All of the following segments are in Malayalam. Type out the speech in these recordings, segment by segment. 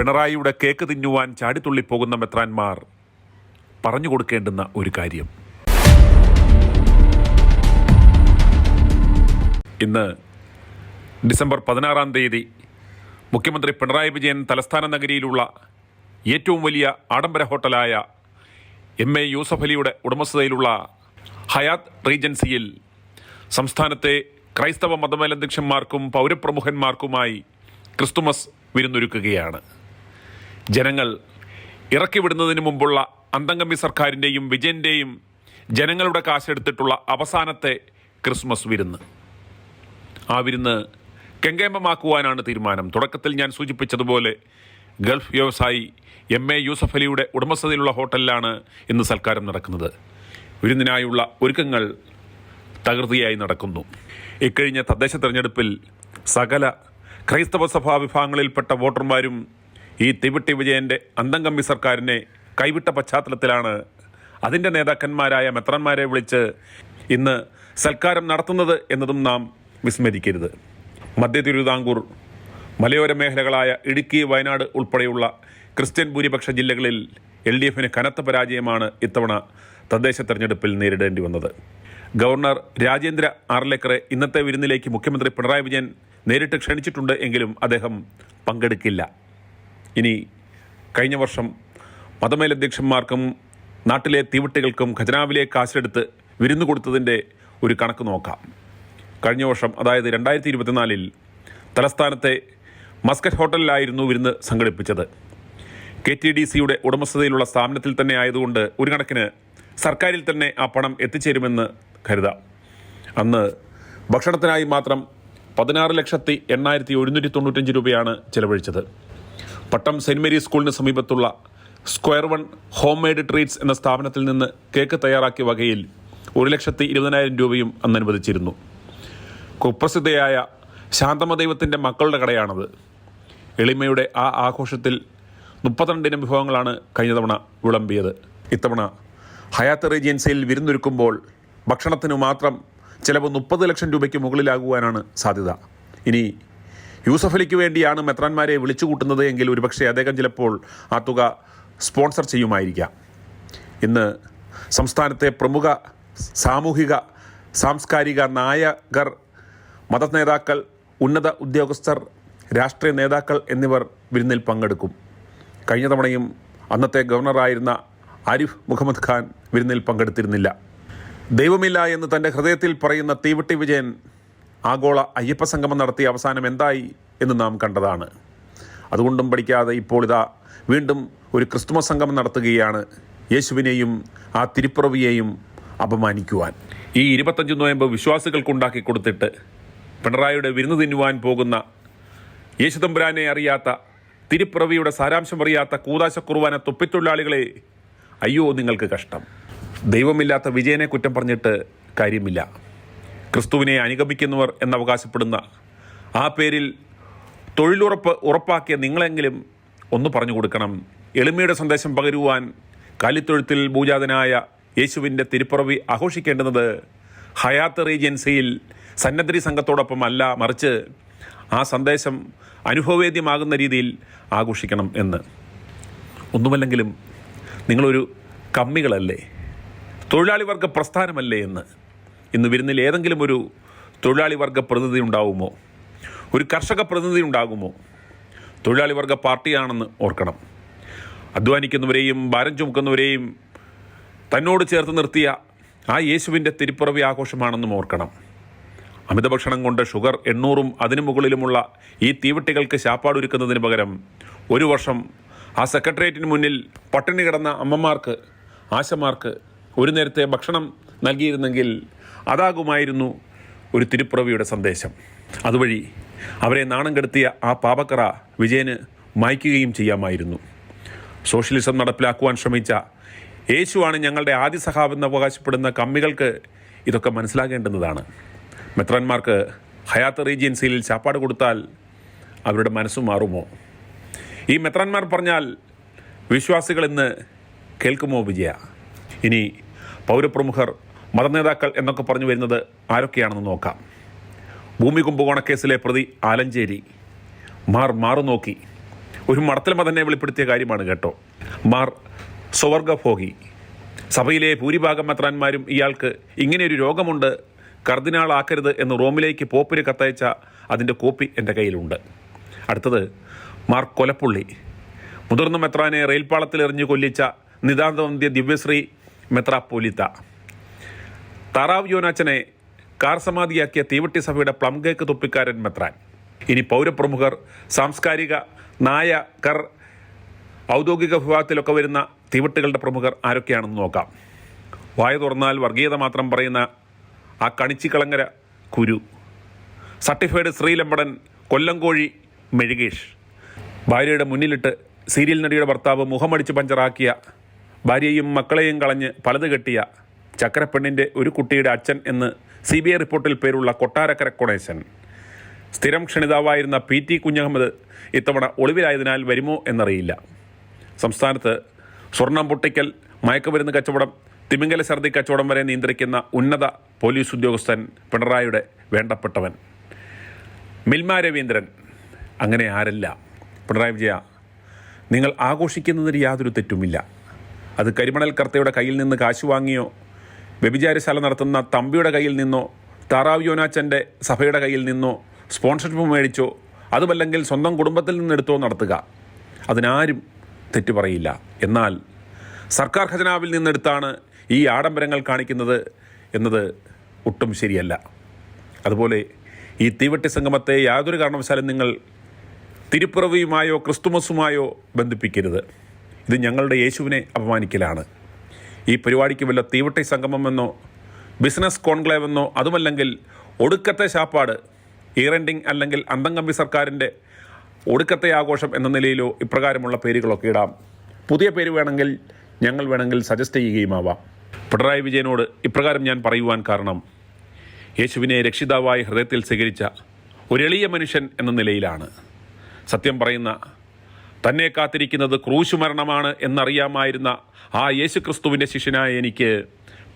പിണറായിയുടെ കേക്ക് തിന്നുവാൻ ചാടിത്തുള്ളിപ്പോകുന്ന മെത്രാൻമാർ പറഞ്ഞു കൊടുക്കേണ്ടുന്ന ഒരു കാര്യം. ഇന്ന് ഡിസംബർ പതിനാറാം തീയതി മുഖ്യമന്ത്രി പിണറായി വിജയൻ തലസ്ഥാന നഗരിയിലുള്ള ഏറ്റവും വലിയ ആഡംബര ഹോട്ടലായ എം എ യൂസഫ് അലിയുടെ ഉടമസ്ഥതയിലുള്ള ഹയാത്ത് റീജൻസിയിൽ സംസ്ഥാനത്തെ ക്രൈസ്തവ മതമേലധ്യക്ഷന്മാർക്കും പൗരപ്രമുഖന്മാർക്കുമായി ക്രിസ്തുമസ് വിരുന്നൊരുക്കുകയാണ്. ജനങ്ങൾ ഇറക്കിവിടുന്നതിന് മുമ്പുള്ള അന്തംഗമി സർക്കാരിന്റെയും വിജയന്റെയും ജനങ്ങളുടെ കാശെടുത്തിട്ടുള്ള അവസാനത്തെ ക്രിസ്മസ് വിരുന്ന്. ആ വിരുന്ന് കെങ്കേമമാക്കുവാനാണ് തീരുമാനം. തുടക്കത്തിൽ ഞാൻ സൂചിപ്പിച്ചതുപോലെ ഗൾഫ് വ്യവസായി എം എ യൂസഫ് അലിയുടെ ഉടമസ്ഥതയിലുള്ള ഹോട്ടലിലാണ് ഇന്ന് സൽക്കാരം നടക്കുന്നത്. വിരുന്നിനായുള്ള ഒരുക്കങ്ങൾ തകൃതിയായി നടക്കുന്നു. ഇക്കഴിഞ്ഞ തദ്ദേശ തെരഞ്ഞെടുപ്പിൽ സകല ക്രൈസ്തവ സഭാ വിഭാഗങ്ങളിൽപ്പെട്ട വോട്ടർമാരും ഈ തിവിട്ടി വിജയന്റെ അന്തംകമ്പി സർക്കാരിനെ കൈവിട്ട പശ്ചാത്തലത്തിലാണ് അതിന്റെ നേതാക്കന്മാരായ മെത്രന്മാരെ വിളിച്ച് ഇന്ന് സൽക്കാരം നടത്തുന്നത് എന്നതും നാം വിസ്മരിക്കരുത്. മധ്യ തിരുവിതാംകൂർ മലയോര മേഖലകളായ ഇടുക്കി വയനാട് ഉൾപ്പെടെയുള്ള ക്രിസ്ത്യൻ ഭൂരിപക്ഷ ജില്ലകളിൽ എൽ ഡി എഫിന് കനത്ത പരാജയമാണ് ഇത്തവണ തദ്ദേശ തെരഞ്ഞെടുപ്പിൽ നേരിടേണ്ടി വന്നത്. ഗവർണർ രാജേന്ദ്ര ആർലേക്കറെ ഇന്നത്തെ വിരുന്നിലേക്ക് മുഖ്യമന്ത്രി പിണറായി വിജയൻ നേരിട്ട് ക്ഷണിച്ചിട്ടുണ്ട് എങ്കിലും അദ്ദേഹം പങ്കെടുക്കില്ല. ഇനി കഴിഞ്ഞ വർഷം മതമേലധ്യക്ഷന്മാർക്കും നാട്ടിലെ തീവട്ടികൾക്കും ഖജനാവിലെ കാശെടുത്ത് വിരുന്നു കൊടുത്തതിന്റെ ഒരു കണക്ക് നോക്കാം. കഴിഞ്ഞ വർഷം അതായത് രണ്ടായിരത്തി ഇരുപത്തിനാലിൽ തലസ്ഥാനത്തെ മസ്കറ്റ് ഹോട്ടലിലായിരുന്നു വിരുന്ന് സംഘടിപ്പിച്ചത്. കെ ടി ഡി സിയുടെ ഉടമസ്ഥതയിലുള്ള സ്ഥാപനത്തിൽ തന്നെ ആയതുകൊണ്ട് ഒരു കണക്കിന് സർക്കാരിൽ തന്നെ ആ പണം എത്തിച്ചേരുമെന്ന് കരുതാം. അന്ന് ഭക്ഷണത്തിനായി മാത്രം പതിനാറ് ലക്ഷത്തി എണ്ണായിരത്തി ഒരുന്നൂറ്റി തൊണ്ണൂറ്റഞ്ച് രൂപയാണ് ചെലവഴിച്ചത്. പട്ടം സെന്റ് മേരീസ് സ്കൂളിന് സമീപത്തുള്ള square one home made treats എന്ന സ്ഥാപനത്തിൽ നിന്ന് കേക്ക് തയ്യാറാക്കിയ വകയിൽ ഒരു ലക്ഷത്തി ഇരുപതിനായിരം രൂപയും അന്ന് അനുവദിച്ചിരുന്നു. കുപ്രസിദ്ധയായ ശാന്തമ ദൈവത്തിന്റെ മക്കളുടെ കടയാണത്. എളിമയുടെ ആ ആഘോഷത്തിൽ മുപ്പത്തിരണ്ടിന് വിഭവങ്ങളാണ് കഴിഞ്ഞ തവണ വിളമ്പിയത്. ഇത്തവണ ഹയാത്ത് റേജിയൻസിയിൽ വിരുന്നൊരുക്കുമ്പോൾ ഭക്ഷണത്തിനു മാത്രം ചിലവ് മുപ്പത് ലക്ഷം രൂപയ്ക്ക് മുകളിലാകുവാനാണ് സാധ്യത. ഇനി യൂസഫ് അലിക്ക് വേണ്ടിയാണ് മെത്രാന്മാരെ വിളിച്ചു കൂട്ടുന്നത് എങ്കിൽ ഒരുപക്ഷെ അദ്ദേഹം ചിലപ്പോൾ ആ തുക സ്പോൺസർ ചെയ്യുമായിരിക്കാം. ഇന്ന് സംസ്ഥാനത്തെ പ്രമുഖ സാമൂഹിക സാംസ്കാരിക നായകർ മത നേതാക്കൾ ഉന്നത ഉദ്യോഗസ്ഥർ രാഷ്ട്രീയ നേതാക്കൾ എന്നിവർ വിരുന്നിൽ പങ്കെടുക്കും. കഴിഞ്ഞ തവണയും അന്നത്തെ ഗവർണറായിരുന്ന ആരിഫ് മുഹമ്മദ് ഖാൻ വിരുന്നിൽ പങ്കെടുത്തിരുന്നില്ല. ദൈവമില്ല എന്ന് തന്റെ ഹൃദയത്തിൽ പറയുന്ന തീവട്ടി വിജയൻ ആഗോള അയ്യപ്പ സംഗമം നടത്തിയ അവസാനം എന്തായി എന്ന് നാം കണ്ടതാണ്. അതുകൊണ്ടും പഠിക്കാതെ ഇപ്പോൾ ഇതാ വീണ്ടും ഒരു ക്രിസ്തുമസ് സംഗമം നടത്തുകയാണ് യേശുവിനെയും ആ തിരുപ്പിറവിയെയും അപമാനിക്കുവാൻ. ഈ ഇരുപത്തഞ്ച് നോയമ്പ് വിശ്വാസികൾക്കുണ്ടാക്കി കൊടുത്തിട്ട് പിണറായിയുടെ വിരുന്ന് തിന്നുവാൻ പോകുന്ന യേശുതമ്പുരാനെ അറിയാത്ത തിരുപ്പിറവിയുടെ സാരാംശം അറിയാത്ത കൂതാശക്കുറുവാന തൊപ്പിത്തൊഴിലാളികളെ അയ്യോ നിങ്ങൾക്ക് കഷ്ടം. ദൈവമില്ലാത്ത വിജയനെ കുറ്റം പറഞ്ഞിട്ട് കാര്യമില്ല. ക്രിസ്തുവിനെ അനുഗമിക്കുന്നവർ എന്നവകാശപ്പെടുന്ന ആ പേരിൽ തൊഴിലുറപ്പ് ഉറപ്പാക്കിയ നിങ്ങളെങ്കിലും ഒന്ന് പറഞ്ഞു കൊടുക്കണം. എളിമയുടെ സന്ദേശം പകരുവാൻ കാലിത്തൊഴുത്തിൽ ഭൂജാതനായ യേശുവിന്റെ തിരുപ്പിറവി ആഘോഷിക്കേണ്ടുന്നത് ഹയാത്ത് റീജൻസിയിൽ സന്നദ്ധി സംഘത്തോടൊപ്പം അല്ല മറിച്ച് ആ സന്ദേശം അനുഭവവേദ്യമാകുന്ന രീതിയിൽ ആഘോഷിക്കണം എന്ന്. ഒന്നുമല്ലെങ്കിലും നിങ്ങളൊരു കമ്മികളല്ലേ? തൊഴിലാളി വർഗ പ്രസ്ഥാനമല്ലേ എന്ന്. ഇന്ന് വിരുന്നിൽ ഏതെങ്കിലും ഒരു തൊഴിലാളി വർഗ പ്രതിനിധി ഉണ്ടാകുമോ ഒരു കർഷക പ്രതിനിധി ഉണ്ടാകുമോ? തൊഴിലാളി വർഗ പാർട്ടിയാണെന്ന് ഓർക്കണം. അധ്വാനിക്കുന്നവരെയും ഭാരം ചുമക്കുന്നവരെയും തന്നോട് ചേർത്ത് നിർത്തിയ ആ യേശുവിന്റെ തിരുപ്പിറവി ആഘോഷമാണെന്നും ഓർക്കണം. അമിത ഭക്ഷണം കൊണ്ട് ഷുഗർ എണ്ണൂറും അതിനു മുകളിലുമുള്ള ഈ തീവട്ടികൾക്ക് ശാപ്പാടൊരുക്കുന്നതിന് പകരം ഒരു വർഷം ആ സെക്രട്ടേറിയറ്റിന് മുന്നിൽ പട്ടിണി കിടന്ന അമ്മമാർക്ക് ആശമാർക്ക് ഒരു നേരത്തെ ഭക്ഷണം നൽകിയിരുന്നെങ്കിൽ അതാകുമായിരുന്നു ഒരു തിരുപ്രവിയുടെ സന്ദേശം. അതുവഴി അവരെ നാണം കെടുത്തിയ ആ പാപക്കറ വിജയന് മായ്ക്കുകയും ചെയ്യാമായിരുന്നു. സോഷ്യലിസം നടപ്പിലാക്കുവാൻ ശ്രമിച്ച യേശുവാണ് ഞങ്ങളുടെ ആദ്യ സഹാബെന്ന് അവകാശപ്പെടുന്ന കമ്മികൾക്ക് ഇതൊക്കെ മനസ്സിലാകേണ്ടുന്നതാണ്. മെത്രാന്മാർക്ക് ഹയാത്ത് റീജിയൻസിയിൽ ചാപ്പാട് കൊടുത്താൽ അവരുടെ മനസ്സ് മാറുമോ? ഈ മെത്രാന്മാർ പറഞ്ഞാൽ വിശ്വാസികൾ ഇന്ന് കേൾക്കുമോ വിജയ? ഇനി പൗരപ്രമുഖർ മതനേതാക്കൾ എന്നൊക്കെ പറഞ്ഞു വരുന്നത് ആരൊക്കെയാണെന്ന് നോക്കാം. ഭൂമി കുംഭകോണക്കേസിലെ പ്രതി ആലഞ്ചേരി. മാർ മാറു നോക്കി. ഒരു മടത്തൽ മതനെ വെളിപ്പെടുത്തിയ കാര്യമാണ് കേട്ടോ. മാർ സ്വവർഗഭോഗി. സഭയിലെ ഭൂരിഭാഗം മെത്രാന്മാരും ഇയാൾക്ക് ഇങ്ങനെയൊരു രോഗമുണ്ട് കർദിനാളാക്കരുത് എന്ന് റോമിലേക്ക് പോപ്പിന് കത്തയച്ച അതിന്റെ കോപ്പി എന്റെ കയ്യിലുണ്ട്. അടുത്തത് മാർ കൊലപ്പുള്ളി. മുതിർന്ന മെത്രാനെ റെയിൽപാളത്തിൽ എറിഞ്ഞു കൊല്ലിച്ച നിതാന്തവന്ത്യ ദിവ്യശ്രീ മെത്രാപ്പോലിത്ത. താറാവ് യോനാച്ചനെ കാർ സമാധിയാക്കിയ തീവട്ടി സഭയുടെ പ്ലം കേക്ക് തൊപ്പിക്കാരൻ മെത്രാൻ. ഇനി പൗരപ്രമുഖർ സാംസ്കാരിക നായകർ ഔദ്യോഗിക വിഭാഗത്തിലൊക്കെ വരുന്ന തീവട്ടികളുടെ പ്രമുഖർ ആരൊക്കെയാണെന്ന് നോക്കാം. വായ തുറന്നാൽ വർഗീയത മാത്രം പറയുന്ന ആ കണിച്ചിക്കളങ്ങര കുരു. സർട്ടിഫൈഡ് ശ്രീലമ്പടൻ കൊല്ലംകോഴി മെഴുകേഷ്. ഭാര്യയുടെ മുന്നിലിട്ട് സീരിയൽ നടിയുടെ ഭർത്താവ് മുഖമടിച്ച് പഞ്ചറാക്കിയ ഭാര്യയും മക്കളെയും കളഞ്ഞ് പലത് കെട്ടിയ ചക്കരപ്പെണ്ണിന്റെ ഒരു കുട്ടിയുടെ അച്ഛൻ എന്ന് സി ബി ഐ റിപ്പോർട്ടിൽ പേരുള്ള കൊട്ടാരക്കര കൊണേശൻ സ്ഥിരം ക്ഷണിതാവായിരുന്ന പി ടി കുഞ്ഞഹമ്മദ് ഇത്തവണ ഒളിവിലായതിനാൽ വരുമോ എന്നറിയില്ല. സംസ്ഥാനത്ത് സ്വർണം പൊട്ടിക്കൽ മയക്കുമരുന്ന് കച്ചവടം തിമിംഗല ഛർദി കച്ചവടം വരെ നിയന്ത്രിക്കുന്ന ഉന്നത പോലീസ് ഉദ്യോഗസ്ഥൻ പിണറായിയുടെ വേണ്ടപ്പെട്ടവൻ. മിൽമ രവീന്ദ്രൻ. അങ്ങനെ ആരല്ല. പിണറായി വിജയ നിങ്ങൾ ആഘോഷിക്കുന്നതിന് യാതൊരു തെറ്റുമില്ല. അത് കരിമണൽ കർത്തയുടെ കയ്യിൽ നിന്ന് കാശ് വാങ്ങിയോ വ്യഭിചാരശാല നടത്തുന്ന തമ്പിയുടെ കയ്യിൽ നിന്നോ താറാവ് യോനാച്ചന്റെ സഭയുടെ കയ്യിൽ നിന്നോ സ്പോൺസർഷിപ്പ് മേടിച്ചോ അതുമല്ലെങ്കിൽ സ്വന്തം കുടുംബത്തിൽ നിന്നെടുത്തോ നടത്തുക. അതിനാരും തെറ്റു പറയില്ല. എന്നാൽ സർക്കാർ ഖജനാവിൽ നിന്നെടുത്താണ് ഈ ആഡംബരങ്ങൾ കാണിക്കുന്നത് എന്നത് ഒട്ടും ശരിയല്ല. അതുപോലെ ഈ തീവട്ടി സംഗമത്തെ യാതൊരു കാരണവശാലും നിങ്ങൾ തിരുപ്പിറവിയുമായോ ക്രിസ്തുമസുമായോ ബന്ധിപ്പിക്കരുത്. ഇത് ഞങ്ങളുടെ യേശുവിനെ അപമാനിക്കലാണ്. ഈ പരിപാടിക്ക് വല്ല തീവട്ടി സംഗമമെന്നോ ബിസിനസ് കോൺക്ലേവെന്നോ അതുമല്ലെങ്കിൽ ഒടുക്കത്തെ ശാപ്പാട് ഇയറെൻഡിങ് അല്ലെങ്കിൽ അന്തംകമ്പി സർക്കാരിന്റെ ഒടുക്കത്തെ ആഘോഷം എന്ന നിലയിലോ ഇപ്രകാരമുള്ള പേരുകളൊക്കെ ഇടാം. പുതിയ പേര് വേണമെങ്കിൽ ഞങ്ങൾ വേണമെങ്കിൽ സജസ്റ്റ് ചെയ്യുകയുമാവാം. പിണറായി വിജയനോട് ഇപ്രകാരം ഞാൻ പറയുവാൻ കാരണം യേശുവിനെ രക്ഷിതാവായി ഹൃദയത്തിൽ സ്വീകരിച്ച ഒരു എളിയ മനുഷ്യൻ എന്ന നിലയിലാണ്. സത്യം പറയുന്ന തന്നെ കാത്തിരിക്കുന്നത് ക്രൂശു മരണമാണ് എന്നറിയാമായിരുന്ന ആ യേശുക്രിസ്തുവിന്റെ ശിഷ്യനായ എനിക്ക്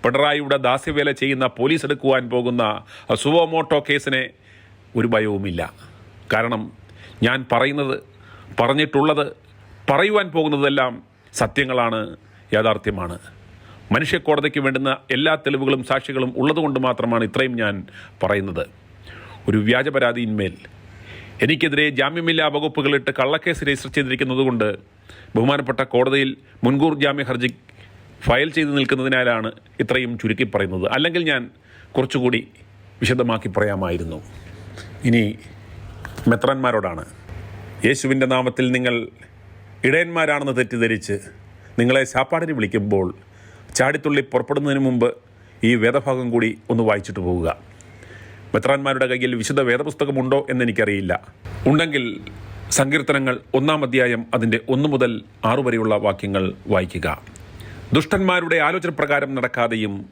പിണറായിയുടെ ദാസ്യവേല ചെയ്യുന്ന പോലീസ് എടുക്കുവാൻ പോകുന്ന സുവോമോട്ടോ കേസിനെ ഒരു ഭയവുമില്ല. കാരണം ഞാൻ പറയുന്നത് പറഞ്ഞിട്ടുള്ളത് പറയുവാൻ പോകുന്നതെല്ലാം സത്യങ്ങളാണ് യാഥാർത്ഥ്യമാണ്. മനുഷ്യക്കോടതിക്ക് വേണ്ടുന്ന എല്ലാ തെളിവുകളും സാക്ഷികളും ഉള്ളതുകൊണ്ട് മാത്രമാണ് ഇത്രയും ഞാൻ പറയുന്നത്. ഒരു വ്യാജ പരാതിയിന്മേൽ എനിക്കെതിരെ ജാമ്യമില്ലാ വകുപ്പുകളിട്ട് കള്ളക്കേസ് രജിസ്റ്റർ ചെയ്തിരിക്കുന്നതുകൊണ്ട് ബഹുമാനപ്പെട്ട കോടതിയിൽ മുൻകൂർ ജാമ്യ ഹർജി ഫയൽ ചെയ്ത് നിൽക്കുന്നതിനാലാണ് ഇത്രയും ചുരുക്കി പറയുന്നത്. അല്ലെങ്കിൽ ഞാൻ കുറച്ചുകൂടി വിശദമാക്കി പറയാമായിരുന്നു. ഇനി മെത്രന്മാരോടാണ്. യേശുവിന്റെ നാമത്തിൽ നിങ്ങൾ ഇടയന്മാരാണെന്ന് തെറ്റിദ്ധരിച്ച് നിങ്ങളെ ശാപ്പാടിന് വിളിക്കുമ്പോൾ ചാടിത്തുള്ളി പുറപ്പെടുന്നതിന് മുമ്പ് ഈ വേദഭാഗം കൂടി ഒന്ന് വായിച്ചിട്ട് പോവുക. മെത്രാന്മാരുടെ കയ്യിൽ വിശുദ്ധ വേദപുസ്തകമുണ്ടോ എന്നെനിക്കറിയില്ല. ഉണ്ടെങ്കിൽ സങ്കീർത്തനങ്ങൾ ഒന്നാം അധ്യായം അതിന്റെ ഒന്നു മുതൽ ആറു വരെയുള്ള വാക്യങ്ങൾ വായിക്കുക. ദുഷ്ടന്മാരുടെ ആലോചന പ്രകാരം നടക്കാതെയും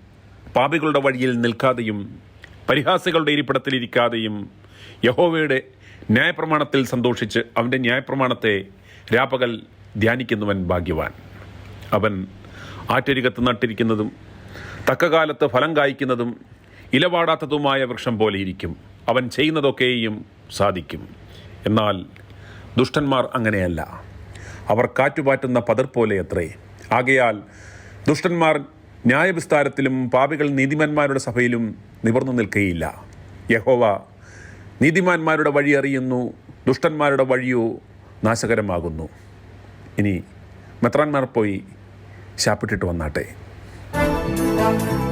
പാപികളുടെ വഴിയിൽ നിൽക്കാതെയും പരിഹാസികളുടെ ഇരിപ്പിടത്തിലിരിക്കാതെയും യഹോവയുടെ ന്യായപ്രമാണത്തിൽ സന്തോഷിച്ച് അവന്റെ ന്യായപ്രമാണത്തെ രാപ്പകൽ ധ്യാനിക്കുന്നവൻ ഭാഗ്യവാൻ. അവൻ ആറ്റരികത്ത് നട്ടിരിക്കുന്നതും തക്കകാലത്ത് ഫലം കായ്ക്കുന്നതും ഇലവാടാത്തതുമായ വൃക്ഷം പോലെ ഇരിക്കും. അവൻ ചെയ്യുന്നതൊക്കെയും സാധിക്കും. എന്നാൽ ദുഷ്ടന്മാർ അങ്ങനെയല്ല. അവർ കാറ്റുപാറ്റുന്ന പതിർ പോലെ അത്രേ ആകയാൽ ദുഷ്ടന്മാർ ന്യായവിസ്താരത്തിലും പാപികൾ നീതിമാന്മാരുടെ സഭയിലും നിവർന്നു നിൽക്കുകയില്ല യഹോവ നീതിമാന്മാരുടെ വഴി അറിയുന്നു ദുഷ്ടന്മാരുടെ വഴിയോ നാശകരമാകുന്നു. ഇനി മെത്രാന്മാർ പോയി ശാപ്പിട്ടിട്ട് വന്നാട്ടെ.